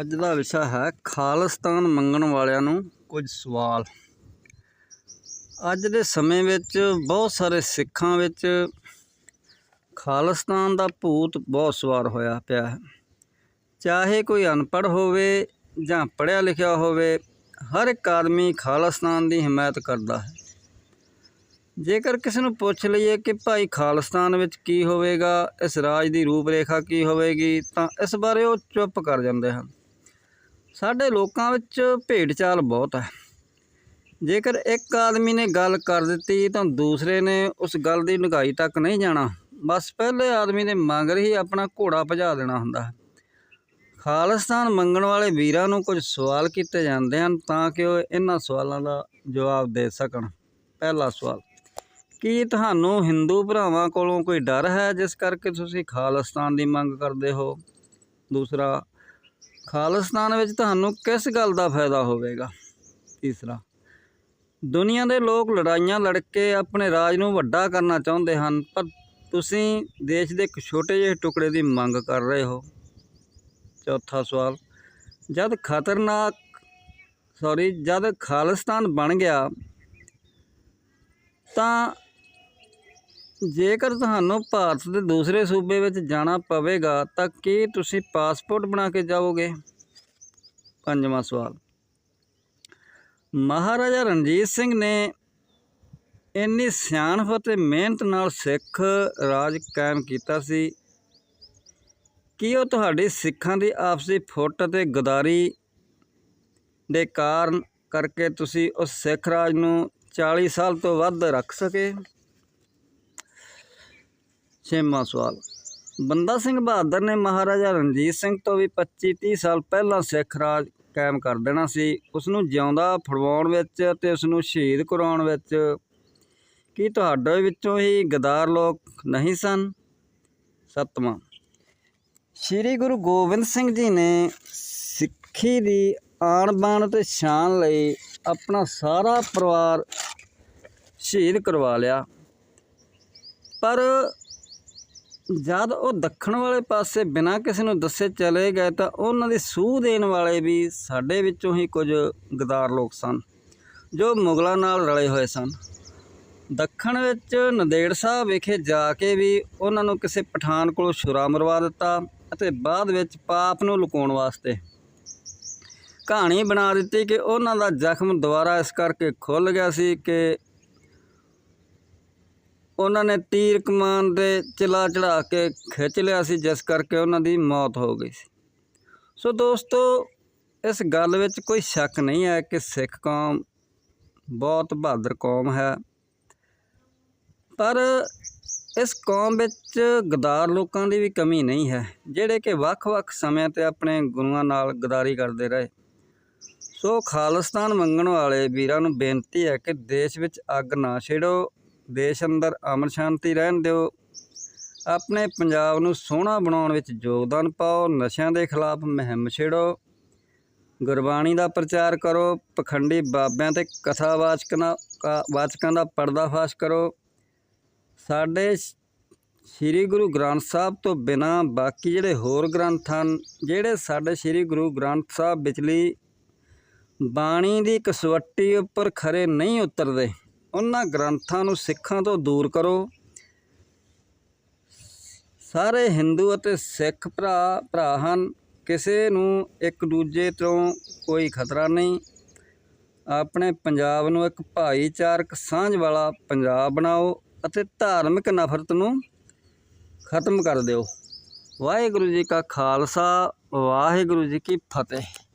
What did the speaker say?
ਅੱਜ ਦਾ ਵਿਸ਼ਾ ਹੈ ਖਾਲਿਸਤਾਨ ਮੰਗਣ ਵਾਲਿਆਂ ਨੂੰ ਕੁਝ ਸਵਾਲ। ਅੱਜ ਦੇ ਸਮੇਂ ਵਿੱਚ ਬਹੁਤ ਸਾਰੇ ਸਿੱਖਾਂ ਵਿੱਚ ਖਾਲਿਸਤਾਨ ਦਾ ਭੂਤ ਬਹੁਤ ਸਵਾਰ ਹੋਇਆ ਪਿਆ ਹੈ। ਚਾਹੇ ਕੋਈ ਅਨਪੜ੍ਹ ਹੋਵੇ ਜਾਂ ਪੜ੍ਹਿਆ ਲਿਖਿਆ ਹੋਵੇ, ਹਰ ਇੱਕ ਆਦਮੀ ਖਾਲਿਸਤਾਨ ਦੀ ਹਮਾਇਤ ਕਰਦਾ ਹੈ। ਜੇਕਰ ਕਿਸੇ ਨੂੰ ਪੁੱਛ ਲਈਏ ਕਿ ਭਾਈ ਖਾਲਿਸਤਾਨ ਵਿੱਚ ਕੀ ਹੋਵੇਗਾ, ਇਸ ਰਾਜ ਦੀ ਰੂਪਰੇਖਾ ਕੀ ਹੋਵੇਗੀ, ਤਾਂ ਇਸ ਬਾਰੇ ਉਹ ਚੁੱਪ ਕਰ ਜਾਂਦੇ ਹਨ। ਸਾਡੇ ਲੋਕਾਂ ਵਿੱਚ ਭੇਡਚਾਲ ਬਹੁਤ ਹੈ। ਜੇਕਰ ਇੱਕ ਆਦਮੀ ਨੇ ਗੱਲ ਕਰ ਦਿੱਤੀ ਤਾਂ ਦੂਸਰੇ ਨੇ ਉਸ ਗੱਲ ਦੀ ਨਿਗਾਈ ਤੱਕ ਨਹੀਂ ਜਾਣਾ। ਬਸ ਪਹਿਲੇ ਆਦਮੀ ਦੇ ਮਗਰ ਹੀ ਆਪਣਾ ਘੋੜਾ ਭਜਾ ਦੇਣਾ ਹੁੰਦਾ ਹੈ। ਖਾਲਿਸਤਾਨ ਮੰਗਣ ਵਾਲੇ ਵੀਰਾਂ ਨੂੰ ਕੁਝ ਸਵਾਲ ਕੀਤੇ ਜਾਂਦੇ ਹਨ ਤਾਂ ਕਿ ਉਹ ਇਹਨਾਂ ਸਵਾਲਾਂ ਦਾ ਜਵਾਬ ਦੇ ਸਕਣ। ਪਹਿਲਾ ਸਵਾਲ, ਕੀ ਤੁਹਾਨੂੰ ਹਿੰਦੂ ਭਰਾਵਾਂ ਕੋਲੋਂ ਕੋਈ ਡਰ ਹੈ ਜਿਸ ਕਰਕੇ ਤੁਸੀਂ ਖਾਲਿਸਤਾਨ ਦੀ ਮੰਗ ਕਰਦੇ ਹੋ? ਦੂਸਰਾ ਖਾਲਿਸਤਾਨ ਵਿੱਚ ਤੁਹਾਨੂੰ ਕਿਸ ਗੱਲ ਦਾ ਫਾਇਦਾ ਹੋਵੇਗਾ? ਤੀਸਰਾ, ਦੁਨੀਆ ਦੇ ਲੋਕ ਲੜਾਈਆਂ ਲੜ ਕੇ ਆਪਣੇ ਰਾਜ ਨੂੰ ਵੱਡਾ ਕਰਨਾ ਚਾਹੁੰਦੇ ਹਨ, ਪਰ ਤੁਸੀਂ ਦੇਸ਼ ਦੇ ਇੱਕ ਛੋਟੇ ਜਿਹੇ ਟੁਕੜੇ ਦੀ ਮੰਗ ਕਰ ਰਹੇ ਹੋ। ਚੌਥਾ ਸਵਾਲ, ਜਦ ਖਤਰਨਾਕ ਸੌਰੀ ਜਦ ਖਾਲਿਸਤਾਨ ਬਣ ਗਿਆ, ਤਾਂ ਜੇਕਰ ਤੁਹਾਨੂੰ ਭਾਰਤ ਦੇ ਦੂਸਰੇ ਸੂਬੇ ਵਿੱਚ ਜਾਣਾ ਪਵੇਗਾ, ਤਾਂ ਕੀ ਤੁਸੀਂ ਪਾਸਪੋਰਟ ਬਣਾ ਕੇ ਜਾਓਗੇ? ਪੰਜਵਾਂ ਸਵਾਲ। ਮਹਾਰਾਜਾ ਰਣਜੀਤ ਸਿੰਘ ਨੇ ਇੰਨੀ ਸਿਆਣਪ ਅਤੇ ਮਿਹਨਤ ਨਾਲ ਸਿੱਖ ਰਾਜ ਕਾਇਮ ਕੀਤਾ ਸੀ। ਕੀ ਉਹ ਤੁਹਾਡੀ ਸਿੱਖਾਂ ਦੀ ਆਪਸੀ ਫੁੱਟ ਅਤੇ ਗਦਾਰੀ ਦੇ ਕਾਰਨ ਕਰਕੇ ਤੁਸੀਂ ਉਸ ਸਿੱਖ ਰਾਜ ਨੂੰ 40 ਸਾਲ ਤੋਂ ਵੱਧ ਰੱਖ ਸਕੇ? ਛੇਵਾਂ ਸਵਾਲ। ਬੰਦਾ ਸਿੰਘ ਬਹਾਦਰ ਨੇ ਮਹਾਰਾਜਾ ਰਣਜੀਤ ਸਿੰਘ ਤੋਂ ਵੀ 25 30 ਸਾਲ ਪਹਿਲਾਂ ਸਿੱਖ ਰਾਜ ਕਾਇਮ ਕਰ ਦੇਣਾ ਸੀ। ਉਸ ਨੂੰ ਜਿਉਂਦਾ ਫੜਵਾਉਣ ਵਿੱਚ ਅਤੇ ਉਸ ਨੂੰ ਸ਼ਹੀਦ ਕਰਾਉਣ ਵਿੱਚ ਕੀ ਤੁਹਾਡੇ ਵਿੱਚੋਂ ਹੀ ਗਦਾਰ ਲੋਕ ਨਹੀਂ ਸਨ? ਸੱਤਵਾਂ। ਸ੍ਰੀ ਗੁਰੂ ਗੋਬਿੰਦ ਸਿੰਘ ਜੀ ਨੇ ਸਿੱਖੀ ਦੀ ਆਣ ਬਾਣ ਤੇ ਸ਼ਾਨ ਲਈ ਆਪਣਾ ਸਾਰਾ ਪਰਿਵਾਰ ਸ਼ਹੀਦ ਕਰਵਾ ਲਿਆ। ਪਰ ਜਦ ਉਹ ਦੱਖਣ ਵਾਲੇ ਪਾਸੇ ਬਿਨਾਂ ਕਿਸੇ ਨੂੰ ਦੱਸੇ ਚਲੇ ਗਏ ਤਾਂ ਉਹਨਾਂ ਦੀ ਸੂਹ ਦੇਣ ਵਾਲੇ ਵੀ ਸਾਡੇ ਵਿੱਚੋਂ ਹੀ ਕੁਝ ਗਦਾਰ ਲੋਕ ਸਨ, ਜੋ ਮੁਗਲਾਂ ਨਾਲ ਰਲੇ ਹੋਏ ਸਨ। ਦੱਖਣ ਵਿੱਚ ਨੰਦੇੜ ਸਾਹਿਬ ਵਿਖੇ ਜਾ ਕੇ ਵੀ ਉਹਨਾਂ ਨੂੰ ਕਿਸੇ ਪਠਾਨ ਕੋਲੋਂ ਛੁਰਾ ਮਰਵਾ ਦਿੱਤਾ ਅਤੇ ਬਾਅਦ ਵਿੱਚ ਪਾਪ ਨੂੰ ਲੁਕਾਉਣ ਵਾਸਤੇ ਕਹਾਣੀ ਬਣਾ ਦਿੱਤੀ ਕਿ ਉਹਨਾਂ ਦਾ ਜ਼ਖਮ ਦੁਬਾਰਾ ਇਸ ਕਰਕੇ ਖੁੱਲ ਗਿਆ ਸੀ ਕਿ ਉਹਨਾਂ ਨੇ ਤੀਰ ਕਮਾਨ ਦੇ ਚਲਾ ਚੜਾ ਕੇ ਖਿੱਚ ਲਿਆ ਸੀ, ਜਿਸ ਕਰਕੇ ਉਹਨਾਂ ਦੀ ਮੌਤ ਹੋ ਗਈ ਸੀ। ਸੋ ਦੋਸਤੋ, ਇਸ ਗੱਲ ਵਿੱਚ ਕੋਈ ਸ਼ੱਕ ਨਹੀਂ ਹੈ ਕਿ ਸਿੱਖ ਕੌਮ ਬਹੁਤ ਬਹਾਦਰ ਕੌਮ ਹੈ। ਪਰ ਇਸ ਕੌਮ ਵਿੱਚ ਗਦਾਰ ਲੋਕਾਂ ਦੀ ਵੀ ਕਮੀ ਨਹੀਂ ਹੈ, ਜਿਹੜੇ ਕਿ ਵੱਖ-ਵੱਖ ਸਮਿਆਂ ਤੇ ਆਪਣੇ ਗੁਰੂਆਂ ਨਾਲ ਗਦਾਰੀ ਕਰਦੇ ਰਹੇ। ਸੋ ਖਾਲਿਸਤਾਨ ਮੰਗਣ ਵਾਲੇ ਵੀਰਾਂ ਨੂੰ ਬੇਨਤੀ ਹੈ ਕਿ ਦੇਸ਼ ਵਿੱਚ ਅੱਗ ਨਾ ਛੇੜੋ ਦੇਸ਼ ਅੰਦਰ ਅਮਨ ਸ਼ਾਂਤੀ ਰਹਿਣ ਦਿਓ। ਆਪਣੇ ਪੰਜਾਬ ਨੂੰ ਸੋਹਣਾ ਬਣਾਉਣ ਵਿੱਚ ਯੋਗਦਾਨ ਪਾਓ, ਨਸ਼ਿਆਂ ਦੇ ਖਿਲਾਫ ਮੁਹਿੰਮ ਛੇੜੋ। ਗੁਰਬਾਣੀ ਦਾ ਪ੍ਰਚਾਰ ਕਰੋ, ਪਖੰਡੀ ਬਾਬਿਆਂ ਤੇ ਕਥਾਵਾਚਕਾਂ ਦਾ ਵਾਚਕਾਂ ਦਾ ਪਰਦਾਫਾਸ਼ ਕਰੋ। ਸਾਡੇ ਸ੍ਰੀ ਗੁਰੂ ਗ੍ਰੰਥ ਸਾਹਿਬ ਤੋਂ ਬਿਨਾ ਬਾਕੀ ਜਿਹੜੇ ਹੋਰ ਗ੍ਰੰਥ ਹਨ, ਜਿਹੜੇ ਸਾਡੇ ਸ੍ਰੀ ਗੁਰੂ ਗ੍ਰੰਥ ਸਾਹਿਬ ਵਿਚਲੀ ਬਾਣੀ ਦੀ ਕਸਵੱਟੀ ਉੱਪਰ ਖਰੇ ਨਹੀਂ ਉਤਰਦੇ। ਉਹਨਾਂ ਗ੍ਰੰਥਾਂ ਨੂੰ ਸਿੱਖਾਂ ਤੋਂ ਦੂਰ ਕਰੋ। ਸਾਰੇ ਹਿੰਦੂ ਅਤੇ ਸਿੱਖ ਭਰਾ ਭਰਾ ਹਨ। ਕਿਸੇ ਨੂੰ ਇੱਕ ਦੂਜੇ ਤੋਂ ਕੋਈ ਖਤਰਾ ਨਹੀਂ। ਆਪਣੇ ਪੰਜਾਬ ਨੂੰ ਇੱਕ ਭਾਈਚਾਰਕ ਸਾਂਝ ਵਾਲਾ ਪੰਜਾਬ ਬਣਾਓ ਅਤੇ ਧਾਰਮਿਕ ਨਫ਼ਰਤ ਨੂੰ ਖਤਮ ਕਰ ਦਿਓ। ਵਾਹਿਗੁਰੂ ਜੀ ਕਾ ਖਾਲਸਾ, ਵਾਹਿਗੁਰੂ ਜੀ ਕੀ ਫਤਿਹ।